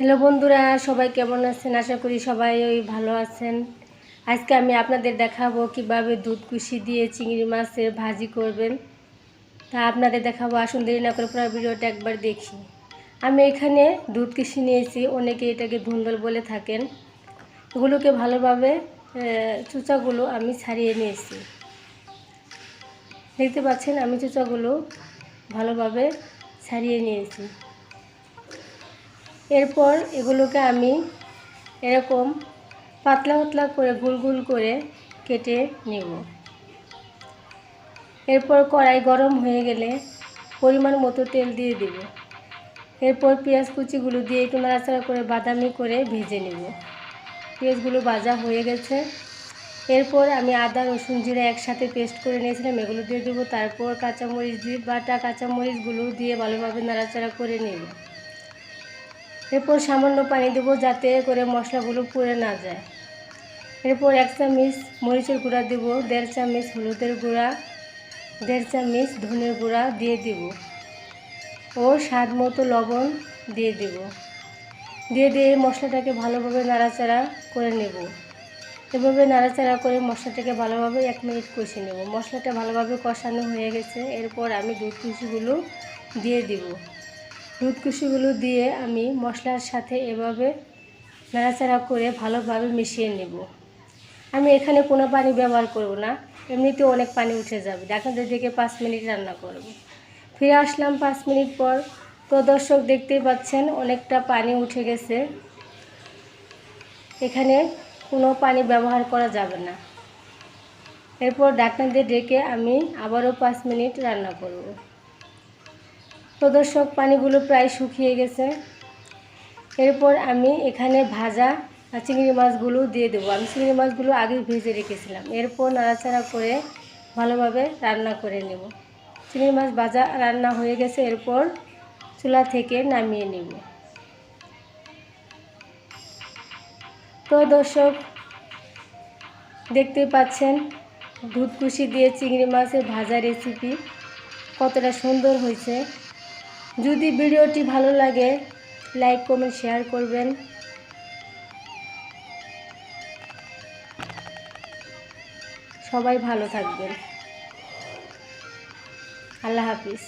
Hello বন্ধুরা, সবাই কেমন আছেন? আশা করি সবাই ওই ভালো আছেন। আজকে আমি আপনাদের দেখাবো কীভাবে দুধ কুশি দিয়ে চিংড়ি মাছের ভাজি করবেন। তা আপনাদের দেখাবো, আসুন দেরি না করে পুরো ভিডিওটা একবার দেখি। আমি এখানে দুধ কুশি নিয়েছি, অনেকে এটাকে ধুন্দল বলে থাকেন। এগুলোকে ভালোভাবে চুচাগুলো আমি ছাড়িয়ে নিয়েছি। দেখতে পাচ্ছেন, আমি চুচাগুলো ভালোভাবে ছাড়িয়ে নিয়েছি। এরপর এগুলোকে আমি এরকম পাতলা পাতলা করে গোল গোল করে কেটে নেব। এরপর কড়াই গরম হয়ে গেলে পরিমাণ মতো তেল দিয়ে দেব। এরপর পেঁয়াজ কুচিগুলো দিয়ে একটু নাড়াচাড়া করে বাদামি করে ভেজে নেব। পেঁয়াজগুলো ভাজা হয়ে গেছে। এরপর আমি আদা, রসুন, জিরা একসাথে পেস্ট করে নিয়েছিলাম। এগুলো দিয়ে দেবো। তারপর কাঁচামরিচ দিয়ে বাটা কাঁচামরিচগুলো দিয়ে ভালোভাবে নাড়াচাড়া করে নেব। এরপর সামান্য পানি দেবো যাতে করে মশলাগুলো পুড়ে না যায়। এরপর এক চামচ মরিচের গুঁড়া দেব, দেড় চামচ হলুদের গুঁড়া, দেড় চামচ ধনের গুঁড়া দিয়ে দেব ও স্বাদ মতো লবণ দিয়ে দেব। দিয়ে দিয়ে মশলাটাকে ভালোভাবে নাড়াচাড়া করে নেব। এভাবে নাড়াচাড়া করে মশলাটাকে ভালোভাবে এক মিনিট কষে নেব। মশলাটা ভালোভাবে কষানো হয়ে গেছে। এরপর আমি দুধ কুচিগুলো দিয়ে দিব। দুধ কুচিগুলো দিয়ে আমি মশলার সাথে এভাবে নাড়াচাড়া করে ভালোভাবে মিশিয়ে নেব। আমি এখানে কোনো পানি ব্যবহার করব না এমনিতে অনেক পানি উঠে যাবে। আপনাদের দিকে পাঁচ মিনিট রান্না করব। ফিরে আসলাম পাঁচ মিনিট পর। তো দর্শক দেখতেই পাচ্ছেন, অনেকটা পানি উঠে গেছে। এখানে কোনো পানি ব্যবহার করা যাবে না। এরপর ঢাকনা দিয়ে ডেকে আমি আবারও পাঁচ মিনিট রান্না করব। তো পানিগুলো প্রায় শুকিয়ে গেছে। এরপর আমি এখানে ভাজা চিংড়ি মাছগুলো দিয়ে দেবো। আমি চিংড়ি মাছগুলো আগে ভেজে রেখেছিলাম। এরপর নাড়াচাড়া করে ভালোভাবে রান্না করে নেব। চিংড়ি মাছ ভাজা রান্না হয়ে গেছে। এরপর চুলা থেকে নামিয়ে নেব। তো দর্শক, দেখতেই পাচ্ছেন দুধ কুশি দিয়ে চিংড়ি মাছের ভাজা রেসিপি কতটা সুন্দর হয়েছে। যদি ভিডিওটি ভালো লাগে লাইক কমেন্ট শেয়ার করবেন। সবাই ভালো থাকবেন। আল্লাহ হাফিজ।